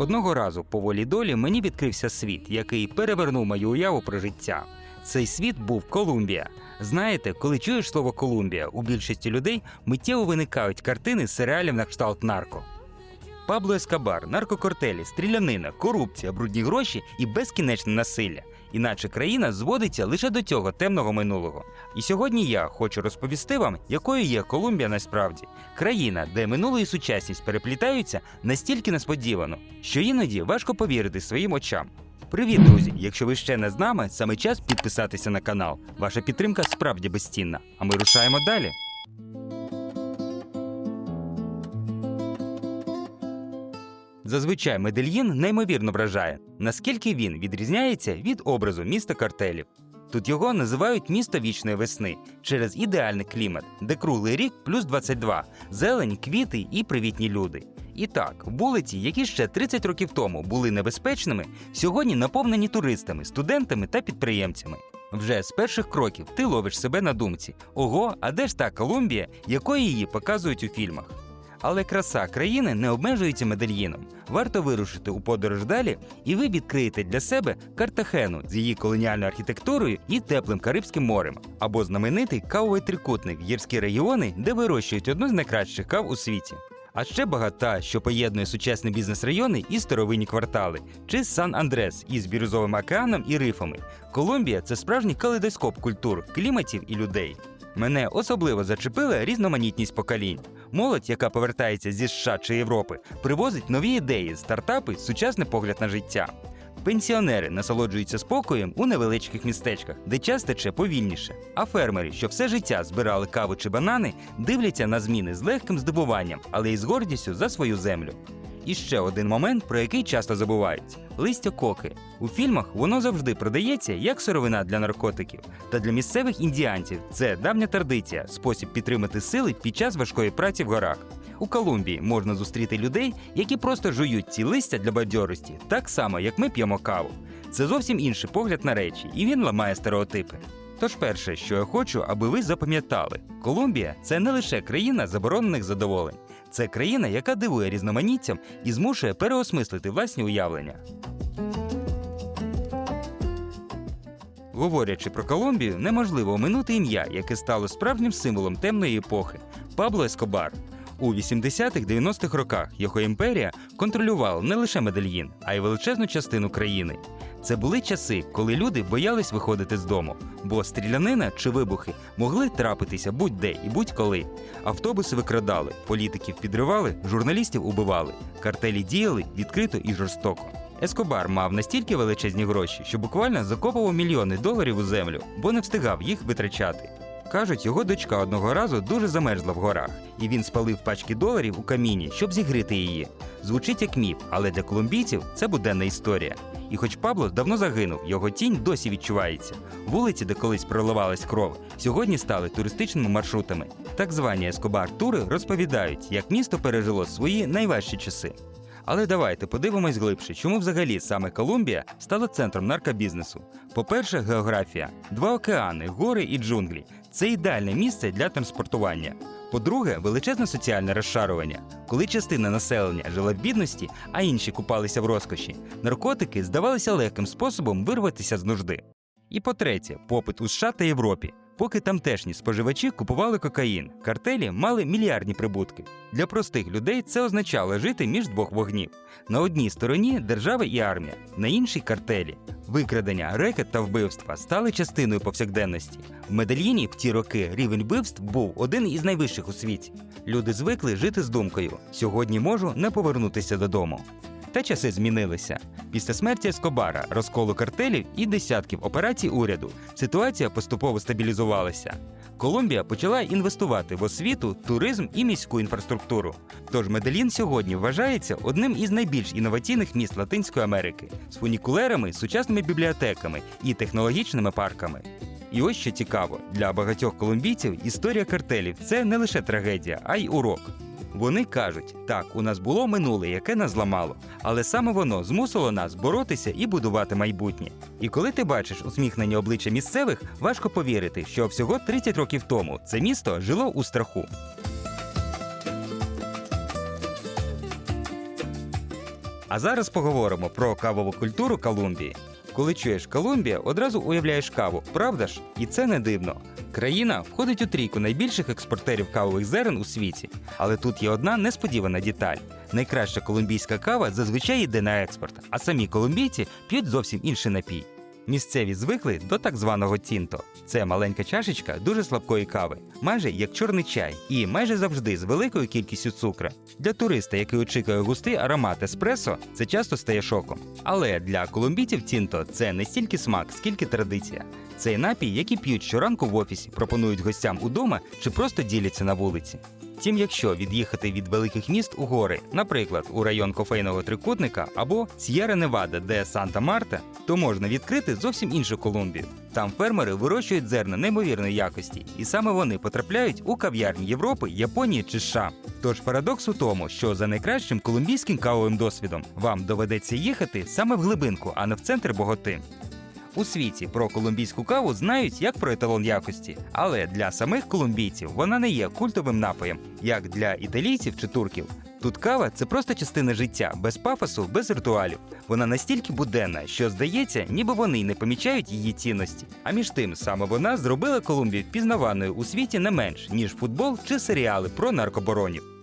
Одного разу по волі долі мені відкрився світ, який перевернув мою уяву про життя. Цей світ був Колумбія. Знаєте, коли чуєш слово Колумбія, у більшості людей миттєво виникають картини з серіалів на кшталт нарко. Пабло Ескабар, наркокортелі, стрілянина, корупція, брудні гроші і безкінечне насилля. Іначе країна зводиться лише до цього темного минулого. І сьогодні я хочу розповісти вам, якою є Колумбія насправді країна, де минуле і сучасність переплітаються настільки несподівано, що іноді важко повірити своїм очам. Привіт, друзі! Якщо ви ще не з нами, саме час підписатися на канал. Ваша підтримка справді безцінна. А ми рушаємо далі. Зазвичай Медельїн неймовірно вражає, наскільки він відрізняється від образу міста картелів. Тут його називають місто вічної весни через ідеальний клімат, де круглий рік плюс 22, зелень, квіти і привітні люди. І так, вулиці, які ще 30 років тому були небезпечними, сьогодні наповнені туристами, студентами та підприємцями. Вже з перших кроків ти ловиш себе на думці: ого, а де ж та Колумбія, якої її показують у фільмах? Але краса країни не обмежується Медельїном. Варто вирушити у подорож далі, і ви відкриєте для себе Картахену з її колоніальною архітектурою і теплим Карибським морем, або знаменитий кавовий трикутник гірські регіони, де вирощують одну з найкращих кав у світі. А ще багата, що поєднує сучасні бізнес-райони і старовинні квартали, чи Сан-Андрес із бірюзовим океаном і рифами. Колумбія це справжній калейдоскоп культур, кліматів і людей. Мене особливо зачепила різноманітність поколінь. Молодь, яка повертається зі США чи Європи, привозить нові ідеї, стартапи, сучасний погляд на життя. Пенсіонери насолоджуються спокоєм у невеличких містечках, де час тече повільніше. А фермери, що все життя збирали каву чи банани, дивляться на зміни з легким здивуванням, але й з гордістю за свою землю. І ще один момент, про який часто забувають: листя коки. У фільмах воно завжди продається як сировина для наркотиків. Та для місцевих індіанців це давня традиція, спосіб підтримати сили під час важкої праці в горах. У Колумбії можна зустріти людей, які просто жують ці листя для бадьорості, так само як ми п'ємо каву. Це зовсім інший погляд на речі, і він ламає стереотипи. Тож перше, що я хочу, аби ви запам'ятали, Колумбія це не лише країна заборонених задоволень, це країна, яка дивує різноманіттям і змушує переосмислити власні уявлення. Говорячи про Колумбію, неможливо оминути ім'я, яке стало справжнім символом темної епохи Пабло Ескобар. У 80-х-90-х роках його імперія контролювала не лише Медельїн, а й величезну частину країни. Це були часи, коли люди боялись виходити з дому, бо стрілянина чи вибухи могли трапитися будь-де і будь-коли. Автобуси викрадали, політиків підривали, журналістів убивали, картелі діяли відкрито і жорстоко. Ескобар мав настільки величезні гроші, що буквально закопував мільйони доларів у землю, бо не встигав їх витрачати. Кажуть, його дочка одного разу дуже замерзла в горах, і він спалив пачки доларів у каміні, щоб зігріти її. Звучить як міф, але для колумбійців це буденна історія. І хоч Пабло давно загинув, його тінь досі відчувається. Вулиці, де колись проливалась кров, сьогодні стали туристичними маршрутами. Так звані Ескобар-тури розповідають, як місто пережило свої найважчі часи. Але давайте подивимось глибше, чому взагалі саме Колумбія стала центром наркобізнесу. По-перше, географія: два океани, гори і джунглі це ідеальне місце для транспортування. По-друге, величезне соціальне розшарування. Коли частина населення жила в бідності, а інші купалися в розкоші, наркотики здавалися легким способом вирватися з нужди. І по-третє, попит у США та Європі. Поки тамтешні споживачі купували кокаїн, картелі мали мільярдні прибутки. Для простих людей це означало жити між двох вогнів: на одній стороні держава і армія, на іншій картелі. Викрадення, рекет та вбивства стали частиною повсякденності. В Медельїні в ті роки рівень вбивств був один із найвищих у світі. Люди звикли жити з думкою: сьогодні можу не повернутися додому. Та часи змінилися. Після смерті Ескобара, розколу картелів і десятків операцій уряду ситуація поступово стабілізувалася. Колумбія почала інвестувати в освіту, туризм і міську інфраструктуру. Тож Медельїн сьогодні вважається одним із найбільш інноваційних міст Латинської Америки з фунікулерами, сучасними бібліотеками і технологічними парками. І ось що цікаво, для багатьох колумбійців історія картелів це не лише трагедія, а й урок. Вони кажуть, так, у нас було минуле, яке нас зламало, але саме воно змусило нас боротися і будувати майбутнє. І коли ти бачиш усміхнені обличчя місцевих, важко повірити, що всього 30 років тому це місто жило у страху. А зараз поговоримо про кавову культуру Колумбії. Коли чуєш Колумбія, одразу уявляєш каву, правда ж? І це не дивно. Країна входить у трійку найбільших експортерів кавових зерен у світі. Але тут є одна несподівана деталь: найкраща колумбійська кава зазвичай йде на експорт, а самі колумбійці п'ють зовсім інший напій. Місцеві звикли до так званого тінто. Це маленька чашечка дуже слабкої кави, майже як чорний чай, і майже завжди з великою кількістю цукра. Для туриста, який очікує густий аромат еспресо, це часто стає шоком. Але для колумбійців тінто це не стільки смак, скільки традиція. Цей напій, який п'ють щоранку в офісі, пропонують гостям удома чи просто діляться на вулиці. Втім, якщо від'їхати від великих міст у гори, наприклад, у район кофейного трикутника або С'єра Невада, де Санта-Марта, то можна відкрити зовсім іншу Колумбію. Там фермери вирощують зерна неймовірної якості, і саме вони потрапляють у кав'ярні Європи, Японії чи США. Тож парадокс у тому, що за найкращим колумбійським кавовим досвідом вам доведеться їхати саме в глибинку, а не в центр Боготи. У світі про колумбійську каву знають як про еталон якості, але для самих колумбійців вона не є культовим напоєм, як для італійців чи турків. Тут кава це просто частина життя, без пафосу, без ритуалів. Вона настільки буденна, що здається, ніби вони й не помічають її цінності. А між тим, саме вона зробила Колумбію впізнаваною у світі не менш ніж футбол чи серіали про наркоборонів.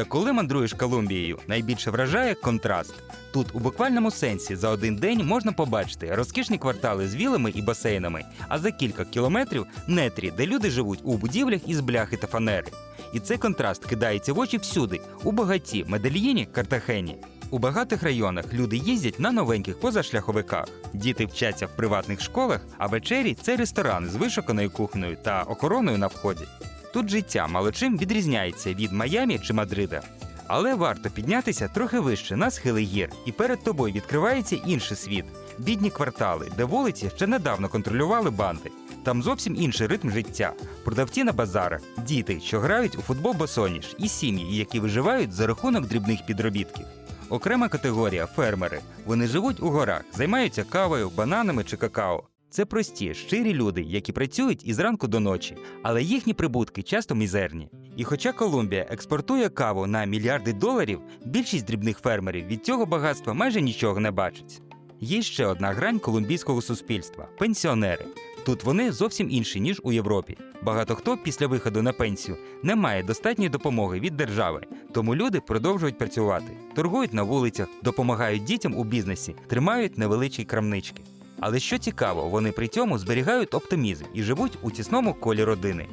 Та коли мандруєш Колумбією, найбільше вражає контраст. Тут у буквальному сенсі за один день можна побачити розкішні квартали з вілами і басейнами, а за кілька кілометрів нетрі, де люди живуть у будівлях із бляхи та фанери. І цей контраст кидається в очі всюди у багаті, Медельїні, Картахені. У багатих районах люди їздять на новеньких позашляховиках. Діти вчаться в приватних школах, а вечері це ресторани з вишуканою кухнею та охороною на вході. Тут життя мало чим відрізняється від Майамі чи Мадрида. Але варто піднятися трохи вище на схили гір, і перед тобою відкривається інший світ бідні квартали, де вулиці ще недавно контролювали банди. Там зовсім інший ритм життя, продавці на базарах, діти, що грають у футбол босоніж, і сім'ї, які виживають за рахунок дрібних підробітків. Окрема категорія фермери. Вони живуть у горах, займаються кавою, бананами чи какао. Це прості, щирі люди, які працюють із ранку до ночі, але їхні прибутки часто мізерні. І хоча Колумбія експортує каву на мільярди доларів, більшість дрібних фермерів від цього багатства майже нічого не бачить. Є ще одна грань колумбійського суспільства пенсіонери. Тут вони зовсім інші, ніж у Європі. Багато хто після виходу на пенсію не має достатньої допомоги від держави, тому люди продовжують працювати, торгують на вулицях, допомагають дітям у бізнесі, тримають невеличкі крамнички. Але що цікаво, вони при цьому зберігають оптимізм і живуть у тісному колі родини.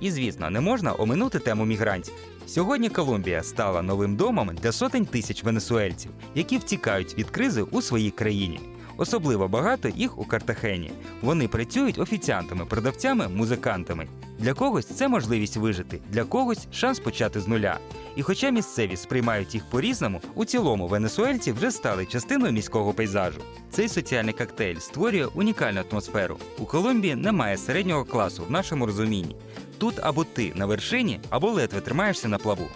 І звісно, не можна оминути тему мігрантів. Сьогодні Колумбія стала новим домом для сотень тисяч венесуельців, які втікають від кризи у своїй країні. Особливо багато їх у Картахені. Вони працюють офіціантами, продавцями, музикантами. Для когось це можливість вижити, для когось шанс почати з нуля. І хоча місцеві сприймають їх по-різному, у цілому венесуельці вже стали частиною міського пейзажу. Цей соціальний коктейль створює унікальну атмосферу. У Колумбії немає середнього класу в нашому розумінні. Тут або ти на вершині, або ледве тримаєшся на плаву.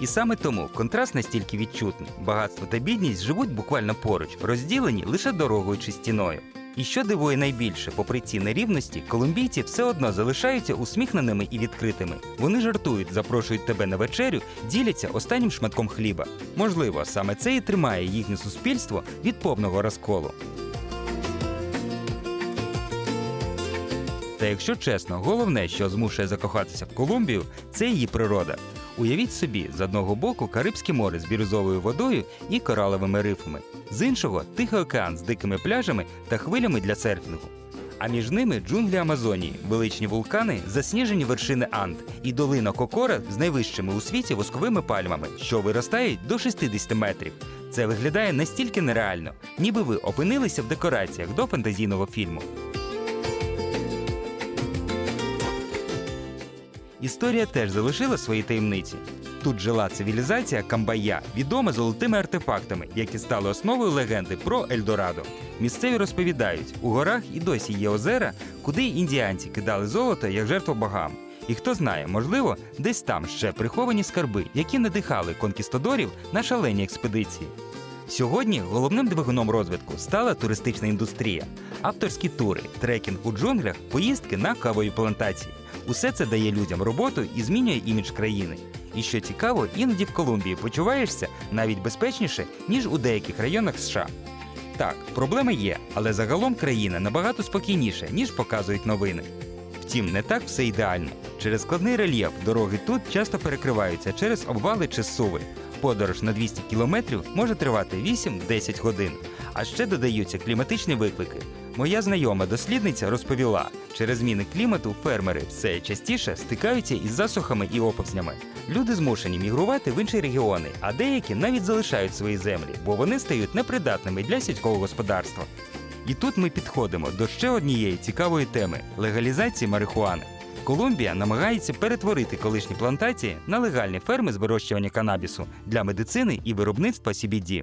І саме тому контраст настільки відчутний. Багатство та бідність живуть буквально поруч, розділені лише дорогою чи стіною. І що дивує найбільше, попри ці нерівності, колумбійці все одно залишаються усміхненими і відкритими. Вони жартують, запрошують тебе на вечерю, діляться останнім шматком хліба. Можливо, саме це і тримає їхнє суспільство від повного розколу. Та якщо чесно, головне, що змушує закохатися в Колумбію, це її природа. Уявіть собі, з одного боку Карибське море з бірюзовою водою і кораловими рифами, з іншого Тихий океан з дикими пляжами та хвилями для серфінгу. А між ними джунглі Амазонії, величні вулкани, засніжені вершини Анд і долина Кокора з найвищими у світі восковими пальмами, що виростають до 60 метрів. Це виглядає настільки нереально, ніби ви опинилися в декораціях до фантазійного фільму. Історія теж залишила свої таємниці. Тут жила цивілізація Камбая, відома золотими артефактами, які стали основою легенди про Ельдорадо. Місцеві розповідають, у горах і досі є озера, куди індіанці кидали золото як жертву богам. І хто знає, можливо, десь там ще приховані скарби, які надихали конкістадорів на шалені експедиції. Сьогодні головним двигуном розвитку стала туристична індустрія, авторські тури, трекінг у джунглях, поїздки на кавові плантації. Усе це дає людям роботу і змінює імідж країни. І що цікаво, іноді в Колумбії почуваєшся навіть безпечніше, ніж у деяких районах США. Так, проблеми є, але загалом країна набагато спокійніша, ніж показують новини. Втім, не так все ідеально. Через складний рельєф дороги тут часто перекриваються через обвали чи суви. Подорож на 200 кілометрів може тривати 8-10 годин. А ще додаються кліматичні виклики. Моя знайома дослідниця розповіла, через зміни клімату фермери все частіше стикаються із засухами і оповзнями. Люди змушені мігрувати в інші регіони, а деякі навіть залишають свої землі, бо вони стають непридатними для сільського господарства. І тут ми підходимо до ще однієї цікавої теми легалізації марихуани. Колумбія намагається перетворити колишні плантації на легальні ферми з вирощування канабісу для медицини і виробництва CBD.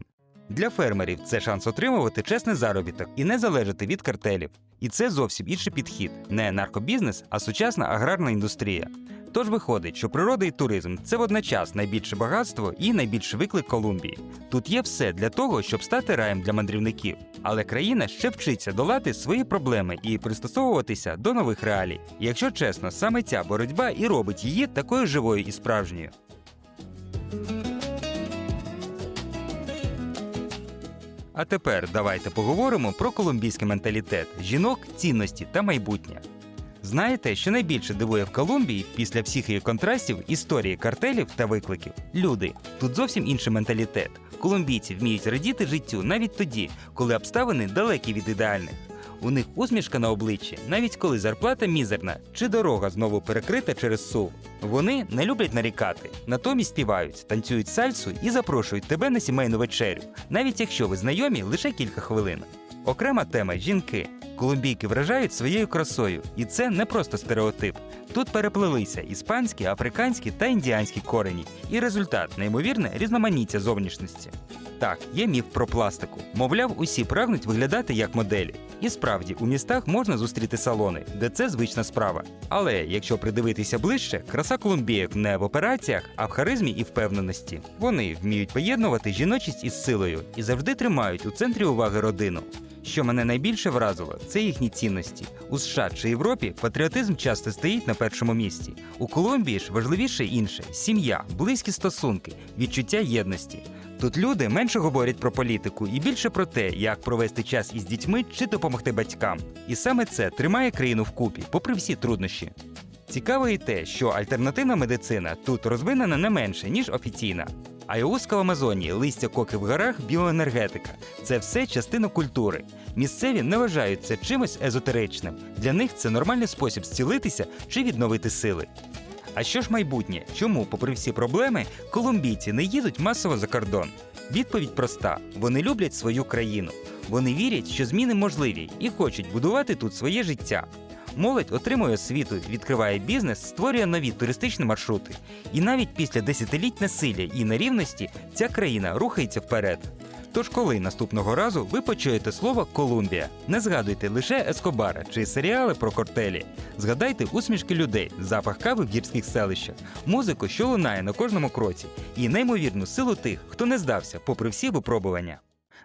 Для фермерів це шанс отримувати чесний заробіток і не залежати від картелів. І це зовсім інший підхід, не наркобізнес, а сучасна аграрна індустрія. Тож виходить, що природа і туризм це водночас найбільше багатство і найбільший виклик Колумбії. Тут є все для того, щоб стати раєм для мандрівників. Але країна ще вчиться долати свої проблеми і пристосовуватися до нових реалій. Якщо чесно, саме ця боротьба і робить її такою живою і справжньою. А тепер давайте поговоримо про колумбійський менталітет, жінок, цінності та майбутнє. Знаєте, що найбільше дивує в Колумбії після всіх її контрастів історії картелів та викликів? Люди. Тут зовсім інший менталітет. Колумбійці вміють радіти життю навіть тоді, коли обставини далекі від ідеальних. У них усмішка на обличчі, навіть коли зарплата мізерна чи дорога знову перекрита через сув. Вони не люблять нарікати, натомість співають, танцюють сальсу і запрошують тебе на сімейну вечерю, навіть якщо ви знайомі лише кілька хвилин. Окрема тема жінки. Колумбійки вражають своєю красою, і це не просто стереотип. Тут переплелися іспанські, африканські та індіанські корені, і результат неймовірне різноманіття зовнішності. Так, є міф про пластику. Мовляв, усі прагнуть виглядати як моделі. І справді, у містах можна зустріти салони, де це звична справа. Але якщо придивитися ближче, краса колумбійок не в операціях, а в харизмі і впевненості. Вони вміють поєднувати жіночість із силою і завжди тримають у центрі уваги родину. Що мене найбільше вразило, це їхні цінності. У США чи Європі патріотизм часто стоїть на першому місці. У Колумбії ж важливіше інше сім'я, близькі стосунки, відчуття єдності. Тут люди менше говорять про політику і більше про те, як провести час із дітьми чи допомогти батькам. І саме це тримає країну вкупі, попри всі труднощі. Цікаво і те, що альтернативна медицина тут розвинена не менше, ніж офіційна. Айоуска в Амазонії, листя коки в горах, біоенергетика це все частина культури. Місцеві не вважають це чимось езотеричним. Для них це нормальний спосіб зцілитися чи відновити сили. А що ж майбутнє? Чому, попри всі проблеми, колумбійці не їдуть масово за кордон? Відповідь проста: вони люблять свою країну. Вони вірять, що зміни можливі і хочуть будувати тут своє життя. Молодь отримує освіту, відкриває бізнес, створює нові туристичні маршрути. І навіть після десятиліть насилля і нерівності ця країна рухається вперед. Тож, коли наступного разу ви почуєте слово Колумбія, не згадуйте лише Ескобара чи серіали про кортелі. Згадайте усмішки людей, запах кави в гірських селищах, музику, що лунає на кожному кроці, і неймовірну силу тих, хто не здався, попри всі випробування.